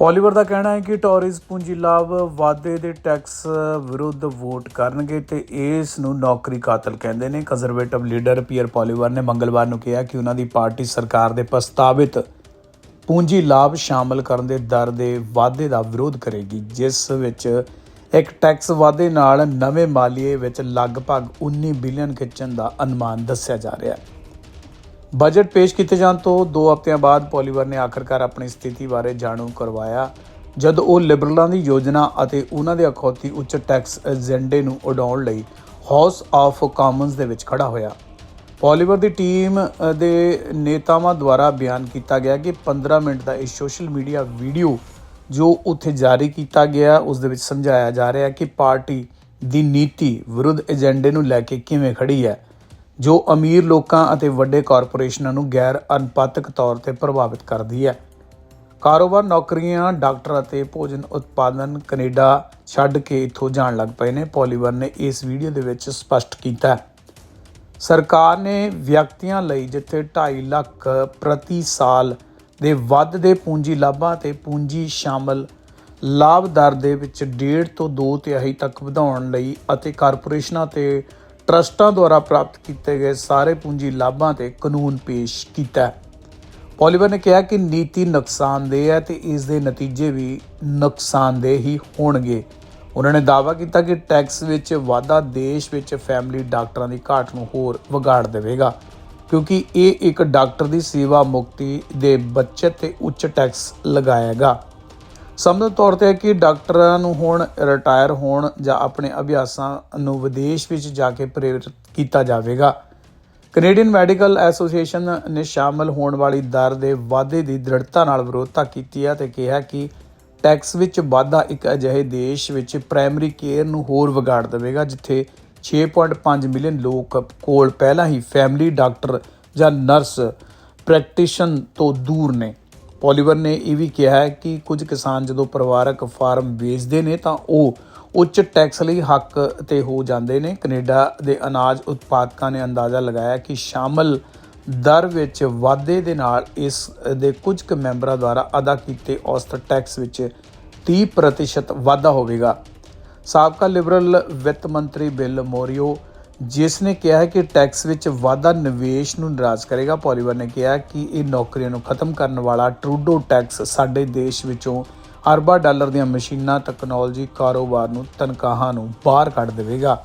Poilievre ਦਾ ਕਹਿਣਾ ਹੈ ਕਿ ਟੌਰਿਸ ਪੂੰਜੀ ਲਾਭ ਵਾਅਦੇ ਦੇ ਟੈਕਸ ਵਿਰੁੱਧ ਵੋਟ ਕਰਨਗੇ ਤੇ ਇਸ ਨੂੰ ਨੌਕਰੀ ਕਾਤਲ ਕਹਿੰਦੇ ਨੇ। ਕੰਜ਼ਰਵੇਟਿਵ ਲੀਡਰ ਪੀਅਰ ਪੋਲੀਵਰ ਨੇ ਮੰਗਲਵਾਰ ਨੂੰ ਕਿਹਾ ਕਿ ਉਹਨਾਂ ਦੀ ਪਾਰਟੀ ਸਰਕਾਰ ਦੇ ਪ੍ਰਸਤਾਵਿਤ ਪੂੰਜੀ ਲਾਭ ਸ਼ਾਮਲ ਕਰਨ ਦੇ ਦਰ ਦੇ ਵਾਅਦੇ ਦਾ ਵਿਰੋਧ ਕਰੇਗੀ, ਜਿਸ ਵਿੱਚ ਇੱਕ ਟੈਕਸ ਵਾਅਦੇ ਨਾਲ ਨਵੇਂ ਮਾਲੀਏ ਵਿੱਚ ਲਗਭਗ 19 ਬਿਲੀਅਨ ਖਿੱਚਣ ਦਾ ਅਨੁਮਾਨ ਦੱਸਿਆ ਜਾ ਰਿਹਾ ਹੈ। ਬਜਟ ਪੇਸ਼ ਕੀਤੇ ਜਾਣ ਤੋਂ 2 ਹਫ਼ਤਿਆਂ ਬਾਅਦ ਪੋਲੀਵਰ ਨੇ ਆਖਰਕਾਰ ਆਪਣੀ ਸਥਿਤੀ ਬਾਰੇ ਜਾਣੂ ਕਰਵਾਇਆ, ਜਦ ਉਹ ਲਿਬਰਲਾਂ ਦੀ ਯੋਜਨਾ ਅਤੇ ਉਹਨਾਂ ਦੇ ਅਖੌਤੀ ਉੱਚ ਟੈਕਸ ਏਜੰਡੇ ਨੂੰ ਉਡਾਉਣ ਲਈ ਹਾਊਸ ਆਫ ਕਾਮਨਸ ਦੇ ਵਿੱਚ ਖੜਾ ਹੋਇਆ। ਪੋਲੀਵਰ ਦੀ ਟੀਮ ਦੇ ਨੇਤਾਵਾਂ ਦੁਆਰਾ ਬਿਆਨ ਕੀਤਾ ਗਿਆ ਕਿ 15 ਮਿੰਟ ਦਾ ਇਹ ਸੋਸ਼ਲ ਮੀਡੀਆ ਵੀਡੀਓ ਜੋ ਉੱਥੇ ਜਾਰੀ ਕੀਤਾ ਗਿਆ, ਉਸ ਦੇ ਵਿੱਚ ਸਮਝਾਇਆ ਜਾ ਰਿਹਾ ਹੈ ਕਿ ਪਾਰਟੀ ਦੀ ਨੀਤੀ ਵਿਰੁੱਧ ਏਜੰਡੇ ਨੂੰ ਲੈ ਕੇ ਕਿਵੇਂ ਖੜੀ ਹੈ। ਜੋ ਅਮੀਰ ਲੋਕਾਂ ਅਤੇ ਵੱਡੇ ਕਾਰਪੋਰੇਸ਼ਨਾਂ ਨੂੰ ਗੈਰ ਅਨਪਾਤਕ ਤੌਰ ਤੇ ਪ੍ਰਭਾਵਿਤ ਕਰਦੀ ਹੈ। ਕਾਰੋਬਾਰ ਨੌਕਰੀਆਂ, ਡਾਕਟਰ ਅਤੇ ਭੋਜਨ ਉਤਪਾਦਨ ਕੈਨੇਡਾ ਛੱਡ ਕੇ ਇੱਥੋਂ ਜਾਣ ਲੱਗ ਪਏ ਨੇ, ਪੋਲੀਵਰ ਨੇ ਇਸ ਵੀਡੀਓ ਦੇ ਵਿੱਚ ਸਪਸ਼ਟ ਕੀਤਾ ਸਰਕਾਰ ਨੇ ਵਿਅਕਤੀਆਂ ਲਈ ਜਿੱਥੇ 2.5 ਲੱਖ ਪ੍ਰਤੀ ਸਾਲ ਦੇ ਵੱਧ ਦੇ ਪੂੰਜੀ ਲਾਭਾਂ ਤੇ ਪੂੰਜੀ ਸ਼ਾਮਲ ਲਾਭ ਦਰ ਦੇ ਵਿੱਚ 1.5 ਤੋਂ 2 ਤਿਹਾਈ ਤੱਕ ਵਧਾਉਣ ਲਈ ਅਤੇ ਕਾਰਪੋਰੇਸ਼ਨਾਂ ਤੇ ਟਰਸਟਾਂ ਦੁਆਰਾ ਪ੍ਰਾਪਤ ਕੀਤੇ ਗਏ ਸਾਰੇ ਪੂੰਜੀ ਲਾਭਾਂ ਤੇ ਕਾਨੂੰਨ ਪੇਸ਼ ਕੀਤਾ ਹੈ। ਪੋਲੀਵਰ ਨੇ ਕਿਹਾ ਕਿ ਨੀਤੀ ਨੁਕਸਾਨਦੇਹ ਹੈ ਤੇ ਇਸ ਦੇ ਨਤੀਜੇ ਵੀ ਨੁਕਸਾਨਦੇਹ ਹੀ ਹੋਣਗੇ। ਉਹਨਾਂ ਨੇ ਦਾਅਵਾ ਕੀਤਾ ਕਿ ਟੈਕਸ ਵਿੱਚ ਵਾਧਾ ਦੇਸ਼ ਵਿੱਚ ਫੈਮਿਲੀ ਡਾਕਟਰਾਂ ਦੀ ਘਾਟ ਨੂੰ ਹੋਰ ਵਿਗਾੜ ਦੇਵੇਗਾ, ਕਿਉਂਕਿ ਇਹ ਇੱਕ ਡਾਕਟਰ ਦੀ ਸੇਵਾ ਮੁਕਤੀ ਦੇ ਬਚਤ ਤੇ ਉੱਚ ਟੈਕਸ ਲਗਾਏਗਾ। ਸਮਝ ਤੌਰ ਤੇ ਹੈ ਕਿ ਡਾਕਟਰਾਂ ਨੂੰ ਹੁਣ ਰਿਟਾਇਰ ਹੋਣ ਜਾਂ ਆਪਣੇ ਅਭਿਆਸਾਂ ਨੂੰ ਵਿਦੇਸ਼ ਵਿੱਚ ਜਾ ਕੇ ਪ੍ਰੇਰਿਤ ਕੀਤਾ ਜਾਵੇਗਾ। ਕੈਨੇਡੀਅਨ ਮੈਡੀਕਲ ਐਸੋਸੀਏਸ਼ਨ ਨੇ ਸ਼ਾਮਲ ਹੋਣ ਵਾਲੀ ਦਰ ਦੇ ਵਾਧੇ ਦੀ ਦ੍ਰਿੜਤਾ ਨਾਲ ਵਿਰੋਧਤਾ ਕੀਤੀ ਹੈ ਤੇ ਕਿਹਾ ਕਿ ਟੈਕਸ ਵਿੱਚ ਵਾਧਾ ਇੱਕ ਅਜਿਹੇ ਦੇਸ਼ ਵਿੱਚ ਪ੍ਰਾਇਮਰੀ ਕੇਅਰ ਨੂੰ ਹੋਰ ਵਿਗਾੜ ਦੇਵੇਗਾ, ਜਿੱਥੇ 6.5 ਮਿਲੀਅਨ ਲੋਕ ਕੋਲ ਪਹਿਲਾਂ ਹੀ ਫੈਮਿਲੀ ਡਾਕਟਰ ਜਾਂ ਨਰਸ ਪ੍ਰੈਕਟੀਸ਼ਨ ਤੋਂ ਦੂਰ ਨੇ। ਪੋਲੀਵਰ ਨੇ ਇਹ ਵੀ ਕਿਹਾ ਹੈ ਕਿ ਕੁਝ ਕਿਸਾਨ ਜਦੋਂ ਪਰਿਵਾਰਕ ਫਾਰਮ ਵੇਚਦੇ ਨੇ ਤਾਂ ਉਹ ਉੱਚ ਟੈਕਸ ਲਈ ਹੱਕ ਤੇ ਹੋ ਜਾਂਦੇ ਨੇ। ਕੈਨੇਡਾ ਦੇ ਅਨਾਜ ਉਤਪਾਦਕਾਂ ਨੇ ਅੰਦਾਜ਼ਾ ਲਗਾਇਆ ਕਿ ਸ਼ਾਮਲ ਦਰ ਵਿੱਚ ਵਾਧੇ ਦੇ ਨਾਲ ਇਸ ਦੇ ਕੁਝ ਕੁ ਮੈਂਬਰਾਂ ਦੁਆਰਾ ਅਦਾ ਕੀਤੇ ਔਸਤ ਟੈਕਸ ਵਿੱਚ 30% ਵਾਧਾ ਹੋਵੇਗਾ। ਸਾਬਕਾ ਲਿਬਰਲ ਵਿੱਤ ਮੰਤਰੀ ਬਿਲ ਮੋਰੀਓ ਜਿਸ ਨੇ ਕਿਹਾ ਹੈ ਕਿ ਟੈਕਸ ਵਿੱਚ ਵਾਧਾ ਨਿਵੇਸ਼ ਨੂੰ ਨਿਰਾਸ਼ ਕਰੇਗਾ, ਪੋਲੀਵਰ ਨੇ ਕਿਹਾ ਕਿ ਇਹ ਨੌਕਰੀਆਂ ਨੂੰ ਖਤਮ ਕਰਨ ਵਾਲਾ ਟਰੂਡੋ ਟੈਕਸ ਸਾਡੇ ਦੇਸ਼ ਵਿੱਚੋਂ ਅਰਬਾਂ ਡਾਲਰ ਦੀਆਂ ਮਸ਼ੀਨਾਂ, ਤਕਨਾਲੋਜੀ ਕਾਰੋਬਾਰ ਨੂੰ, ਤਨਖਾਹਾਂ ਨੂੰ ਬਾਹਰ ਕੱਢ ਦੇਵੇਗਾ।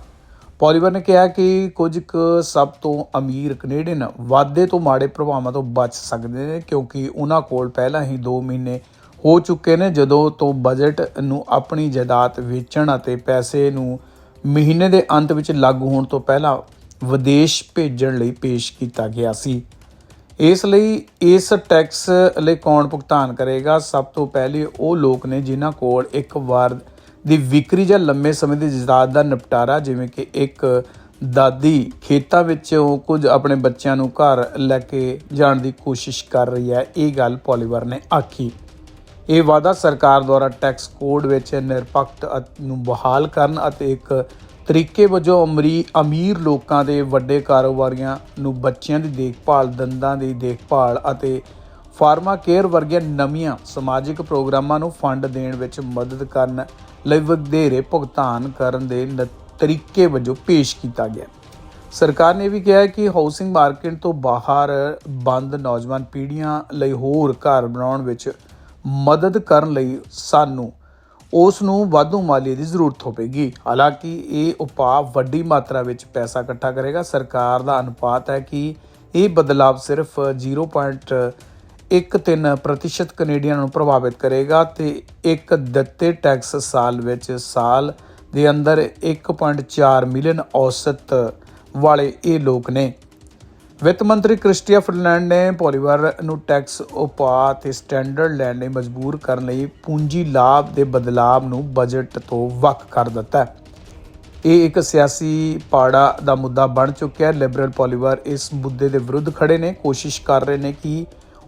ਪੋਲੀਵਰ ਨੇ ਕਿਹਾ ਕਿ ਕੁਝ ਕੁ ਸਭ ਤੋਂ ਅਮੀਰ ਕੈਨੇਡੀਅਨ ਵਾਧੇ ਤੋਂ ਮਾੜੇ ਪ੍ਰਭਾਵਾਂ ਤੋਂ ਬਚ ਸਕਦੇ ਨੇ, ਕਿਉਂਕਿ ਉਹਨਾਂ ਕੋਲ ਪਹਿਲਾਂ ਹੀ 2 ਮਹੀਨੇ ਹੋ ਚੁੱਕੇ ਨੇ, ਜਦੋਂ ਤੋਂ ਬਜਟ ਨੂੰ ਆਪਣੀ ਜਾਇਦਾਦ ਵੇਚਣ ਅਤੇ ਪੈਸੇ ਨੂੰ ਮਹੀਨੇ ਦੇ ਅੰਤ ਵਿੱਚ ਲਾਗੂ ਹੋਣ ਤੋਂ ਪਹਿਲਾਂ ਵਿਦੇਸ਼ ਭੇਜਣ ਲਈ ਪੇਸ਼ ਕੀਤਾ ਗਿਆ ਸੀ। ਇਸ ਲਈ ਇਸ ਟੈਕਸ ਲਈ ਕੌਣ ਭੁਗਤਾਨ ਕਰੇਗਾ? ਸਭ ਤੋਂ ਪਹਿਲੇ ਉਹ ਲੋਕ ਨੇ ਜਿਨ੍ਹਾਂ ਕੋਲ ਇੱਕ ਵਾਰ ਦੀ ਵਿਕਰੀ ਜਾਂ ਲੰਮੇ ਸਮੇਂ ਦੀ ਜਾਇਦਾਦ ਦਾ ਨਿਪਟਾਰਾ, ਜਿਵੇਂ ਕਿ ਇੱਕ ਦਾਦੀ ਖੇਤਾਂ ਵਿੱਚੋਂ ਕੁਝ ਆਪਣੇ ਬੱਚਿਆਂ ਨੂੰ ਘਰ ਲੈ ਕੇ ਜਾਣ ਦੀ ਕੋਸ਼ਿਸ਼ ਕਰ ਰਹੀ ਹੈ। ਇਹ ਗੱਲ ਪੋਲੀਵਰ ਨੇ ਆਖੀ। ਇਹ ਵਾਅਦਾ ਸਰਕਾਰ ਦੁਆਰਾ ਟੈਕਸ ਕੋਡ ਵਿੱਚ ਨਿਰਪੱਖ ਨੂੰ ਬਹਾਲ ਕਰਨ ਅਤੇ ਇੱਕ ਤਰੀਕੇ ਵਜੋਂ ਅਮਰੀ, ਅਮੀਰ ਲੋਕਾਂ ਦੇ ਵੱਡੇ ਕਾਰੋਬਾਰੀਆਂ ਨੂੰ ਬੱਚਿਆਂ ਦੀ ਦੇਖਭਾਲ, ਦੰਦਾਂ ਦੀ ਦੇਖਭਾਲ ਅਤੇ ਫਾਰਮਾ ਕੇਅਰ ਵਰਗੀਆਂ ਨਵੀਆਂ ਸਮਾਜਿਕ ਪ੍ਰੋਗਰਾਮਾਂ ਨੂੰ ਫੰਡ ਦੇਣ ਵਿੱਚ ਮਦਦ ਕਰਨ ਲਈ ਵਧੇਰੇ ਭੁਗਤਾਨ ਕਰਨ ਦੇ ਨ- ਤਰੀਕੇ ਵਜੋਂ ਪੇਸ਼ ਕੀਤਾ ਗਿਆ। ਸਰਕਾਰ ਨੇ ਵੀ ਕਿਹਾ ਕਿ ਹਾਊਸਿੰਗ ਮਾਰਕੀਟ ਤੋਂ ਬਾਹਰ ਬੰਦ ਨੌਜਵਾਨ ਪੀੜ੍ਹੀਆਂ ਲਈ ਹੋਰ ਘਰ ਬਣਾਉਣ ਵਿੱਚ ਮਦਦ ਕਰਨ ਲਈ ਸਾਨੂੰ ਉਸ ਨੂੰ ਵਾਧੂ ਮਾਲੀ ਦੀ ਜ਼ਰੂਰਤ ਹੋਵੇਗੀ। ਹਾਲਾਂਕਿ ਇਹ ਉਪਾਅ ਵੱਡੀ ਮਾਤਰਾ ਵਿੱਚ ਪੈਸਾ ਇਕੱਠਾ ਕਰੇਗਾ। ਸਰਕਾਰ ਦਾ ਅਨੁਪਾਤ ਹੈ ਕਿ ਇਹ ਬਦਲਾਵ ਸਿਰਫ 0.13 ਪ੍ਰਤੀਸ਼ਤ ਕੈਨੇਡੀਅਨ ਨੂੰ ਪ੍ਰਭਾਵਿਤ ਕਰੇਗਾ ਤੇ ਇੱਕ ਦਿੱਤੇ ਟੈਕਸ ਸਾਲ ਵਿੱਚ ਸਾਲ ਦੇ ਅੰਦਰ 1.4 ਮਿਲੀਅਨ ਔਸਤ ਵਾਲੇ ਇਹ ਲੋਕ ਨੇ। ਵਿੱਤ ਮੰਤਰੀ ਕ੍ਰਿਸਟੀਆ ਫਰਨੈਂਡ ਨੇ ਪੋਲੀਵਰ ਨੂੰ ਟੈਕਸ ਉਪਾਅ ਤੇ ਸਟੈਂਡਰਡ ਲੈਣ ਲਈ ਮਜਬੂਰ ਕਰਨ ਲਈ ਪੂੰਜੀ ਲਾਭ ਦੇ ਬਦਲਾਵ ਨੂੰ ਬਜਟ ਤੋਂ ਵੱਖ ਕਰ ਦਿੱਤਾ ਹੈ। ਇਹ ਇੱਕ ਸਿਆਸੀ ਪਾੜਾ ਦਾ ਮੁੱਦਾ ਬਣ ਚੁੱਕਿਆ ਹੈ। ਲਿਬਰਲ ਪੋਲੀਵਰ ਇਸ ਮੁੱਦੇ ਦੇ ਵਿਰੁੱਧ ਖੜੇ ਨੇ। ਕੋਸ਼ਿਸ਼ ਕਰ ਰਹੇ ਨੇ ਕਿ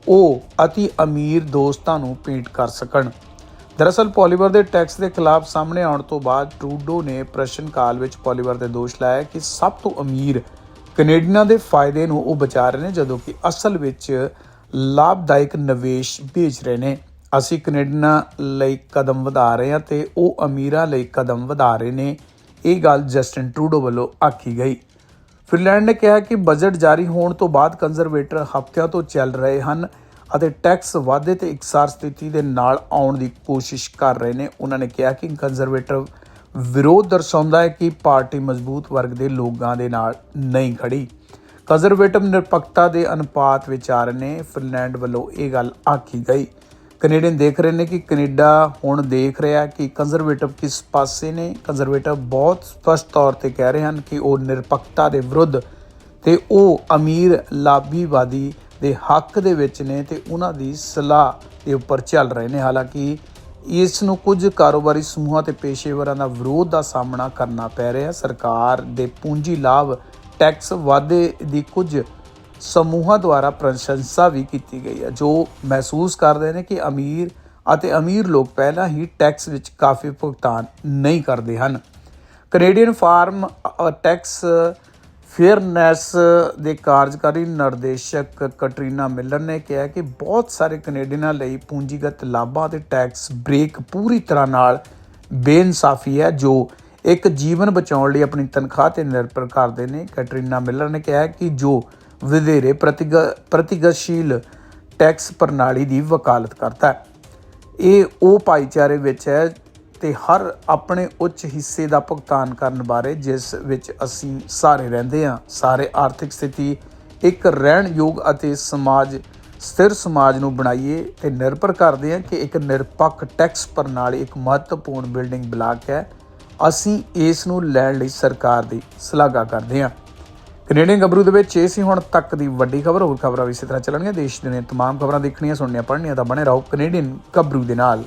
ਉਹ ਅਤੀ ਅਮੀਰ ਦੋਸਤਾਂ ਨੂੰ ਪੇਂਟ ਕਰ ਸਕਣ। ਦਰਅਸਲ, ਪੋਲੀਵਰ ਦੇ ਟੈਕਸ ਦੇ ਖਿਲਾਫ ਸਾਹਮਣੇ ਆਉਣ ਤੋਂ ਬਾਅਦ ਟਰੂਡੋ ਨੇ ਪ੍ਰਸ਼ਨ ਕਾਲ ਵਿੱਚ ਪੋਲੀਵਰ ਤੇ ਦੋਸ਼ ਲਾਇਆ ਕਿ ਸਭ ਤੋਂ ਅਮੀਰ ਕੈਨੇਡੀਅਨਾਂ ਦੇ ਫਾਇਦੇ ਨੂੰ ਉਹ ਬਚਾ ਰਹੇ ਨੇ, ਜਦੋਂ ਕਿ ਅਸਲ ਵਿੱਚ ਲਾਭਦਾਇਕ ਨਿਵੇਸ਼ ਭੇਜ ਰਹੇ ਨੇ। ਅਸੀਂ ਕੈਨੇਡੀਅਨਾਂ ਲਈ ਕਦਮ ਵਧਾ ਰਹੇ ਹਾਂ ਤੇ ਉਹ ਅਮੀਰਾਂ ਲਈ ਕਦਮ ਵਧਾ ਰਹੇ ਨੇ। ਇਹ ਗੱਲ ਜਸਟਿਨ ਟਰੂਡੋ ਵੱਲੋਂ ਆਖੀ ਗਈ। ਫਿਨਲੈਂਡ ਨੇ ਕਿਹਾ ਕਿ ਬਜਟ ਜਾਰੀ ਹੋਣ ਤੋਂ ਬਾਅਦ ਕੰਜ਼ਰਵੇਟਰ ਹਫ਼ਤਿਆਂ ਤੋਂ ਚੱਲ ਰਹੇ ਹਨ ਅਤੇ ਟੈਕਸ ਵਾਧੇ ਤੇ ਇਕਸਾਰ ਸਥਿਤੀ ਦੇ ਨਾਲ ਆਉਣ ਦੀ ਕੋਸ਼ਿਸ਼ ਕਰ ਰਹੇ ਨੇ। ਉਹਨਾਂ ਨੇ ਕਿਹਾ ਕਿ ਕੰਜ਼ਰਵੇਟਰ ਵਿਰੋਧ ਦਰਸਾਉਂਦਾ ਹੈ ਕਿ ਪਾਰਟੀ ਮਜ਼ਬੂਤ ਵਰਗ ਦੇ ਲੋਕਾਂ ਦੇ ਨਾਲ ਨਹੀਂ ਖੜੀ। ਕੰਜ਼ਰਵੇਟਿਵ ਨਿਰਪੱਖਤਾ ਦੇ ਅਨੁਪਾਤ ਵਿਚਾਰ ਨੇ ਫਿਨਲੈਂਡ ਵੱਲੋਂ ਇਹ ਗੱਲ ਆਖੀ ਗਈ। ਕੈਨੇਡੀਅਨ ਦੇਖ ਰਹੇ ਨੇ ਕਿ ਕੈਨੇਡਾ ਹੁਣ ਦੇਖ ਰਿਹਾ ਕਿ ਕੰਜ਼ਰਵੇਟਿਵ ਕਿਸ ਪਾਸੇ ਨੇ। ਕੰਜ਼ਰਵੇਟਿਵ ਬਹੁਤ ਸਪਸ਼ਟ ਤੌਰ ਤੇ ਕਹਿ ਰਹੇ ਹਨ ਕਿ ਉਹ ਨਿਰਪੱਖਤਾ ਦੇ ਵਿਰੁੱਧ ਤੇ ਉਹ ਅਮੀਰ ਲਾਭੀਵਾਦੀ ਦੇ ਹੱਕ ਦੇ ਵਿੱਚ ਨੇ ਤੇ ਉਹਨਾਂ ਦੀ ਸਲਾਹ ਦੇ ਉੱਪਰ ਚੱਲ ਰਹੇ ਨੇ। ਹਾਲਾਂਕਿ ਇਸ ਨੂੰ ਕੁਝ ਕਾਰੋਬਾਰੀ ਸਮੂਹਾਂ ਤੇ ਪੇਸ਼ੇਵਰਾਂ ਦਾ ਵਿਰੋਧ ਦਾ ਸਾਹਮਣਾ ਕਰਨਾ ਪੈ ਰਿਹਾ। ਸਰਕਾਰ ਦੇ ਪੂੰਜੀ ਲਾਭ ਟੈਕਸ ਵਾਧੇ ਦੀ ਕੁਝ ਸਮੂਹਾਂ ਦੁਆਰਾ ਪ੍ਰਸ਼ੰਸਾ ਵੀ ਕੀਤੀ ਗਈ ਹੈ, ਜੋ ਮਹਿਸੂਸ ਕਰਦੇ ਨੇ ਕਿ ਅਮੀਰ ਅਤੇ ਅਮੀਰ ਲੋਕ ਪਹਿਲਾਂ ਹੀ ਟੈਕਸ ਵਿੱਚ ਕਾਫੀ ਭੁਗਤਾਨ ਨਹੀਂ ਕਰਦੇ ਹਨ। ਕੈਨੇਡੀਅਨ ਫਾਰਮ ਟੈਕਸ ਫੇਅਰਨੈਸ ਦੇ ਕਾਰਜਕਾਰੀ ਨਿਰਦੇਸ਼ਕ ਕਟਰੀਨਾ ਮਿਲਰ ਨੇ ਕਿਹਾ ਕਿ ਬਹੁਤ ਸਾਰੇ ਕੈਨੇਡੀਅਨਾਂ ਲਈ ਪੂੰਜੀਗਤ ਲਾਭਾਂ ਤੇ ਟੈਕਸ ਬ੍ਰੇਕ ਪੂਰੀ ਤਰ੍ਹਾਂ ਨਾਲ ਬੇਇਨਸਾਫੀ ਹੈ, ਜੋ ਇੱਕ ਜੀਵਨ ਬਚਾਉਣ ਲਈ ਆਪਣੀ ਤਨਖਾਹ ਤੇ ਨਿਰਭਰ ਕਰਦੇ ਨੇ। ਕੈਟਰੀਨਾ ਮਿਲਰ ਨੇ ਕਿਹਾ ਕਿ ਜੋ ਵਧੇਰੇ ਪ੍ਰਤੀਗ- ਪ੍ਰਤੀਗਤਸ਼ੀਲ ਟੈਕਸ ਪ੍ਰਣਾਲੀ ਦੀ ਵਕਾਲਤ ਕਰਦਾ ਹੈ। ਇਹ ਉਹ ਭਾਈਚਾਰੇ ਵਿੱਚ ਹੈ ਤੇ ਹਰ ਆਪਣੇ ਉੱਚ ਹਿੱਸੇ ਦਾ ਭੁਗਤਾਨ ਕਰਨ ਬਾਰੇ ਜਿਸ ਵਿੱਚ ਅਸੀਂ ਸਾਰੇ ਰਹਿੰਦੇ ਹਾਂ, ਸਾਰੇ ਆਰਥਿਕ ਸਥਿਤੀ, ਇੱਕ ਰਹਿਣ ਯੋਗ ਅਤੇ ਸਮਾਜ, ਸਥਿਰ ਸਮਾਜ ਨੂੰ ਬਣਾਈਏ ਤੇ ਨਿਰਭਰ ਕਰਦੇ ਹਾਂ ਕਿ ਇੱਕ ਨਿਰਪੱਖ ਟੈਕਸ ਪ੍ਰਣਾਲੀ ਇੱਕ ਮਹੱਤਵਪੂਰਨ ਬਿਲਡਿੰਗ ਬਲਾਕ ਹੈ। ਅਸੀਂ ਇਸ ਨੂੰ ਲੈਣ ਲਈ ਸਰਕਾਰ ਦੀ ਸ਼ਲਾਘਾ ਕਰਦੇ ਹਾਂ। ਕੈਨੇਡੀਅਨ ਗੱਭਰੂ ਦੇ ਵਿੱਚ ਇਹ ਸੀ, ਹੁਣ ਤੱਕ ਦੀ ਵੱਡੀ ਖਬਰ, ਹੋਰ ਖਬਰਾਂ ਵੀ ਇਸੇ ਤਰ੍ਹਾਂ ਚੱਲਣਗੀਆਂ। ਦੇਸ਼ ਦੀਆਂ ਤਮਾਮ ਖਬਰਾਂ ਦੇਖਣੀਆਂ, ਸੁਣਨੀਆਂ, ਪੜ੍ਹਨੀਆਂ ਤਾਂ ਬਣੇ ਰਹੋ ਕੈਨੇਡੀਅਨ ਗੱਭਰੂ ਦੇ ਨਾਲ।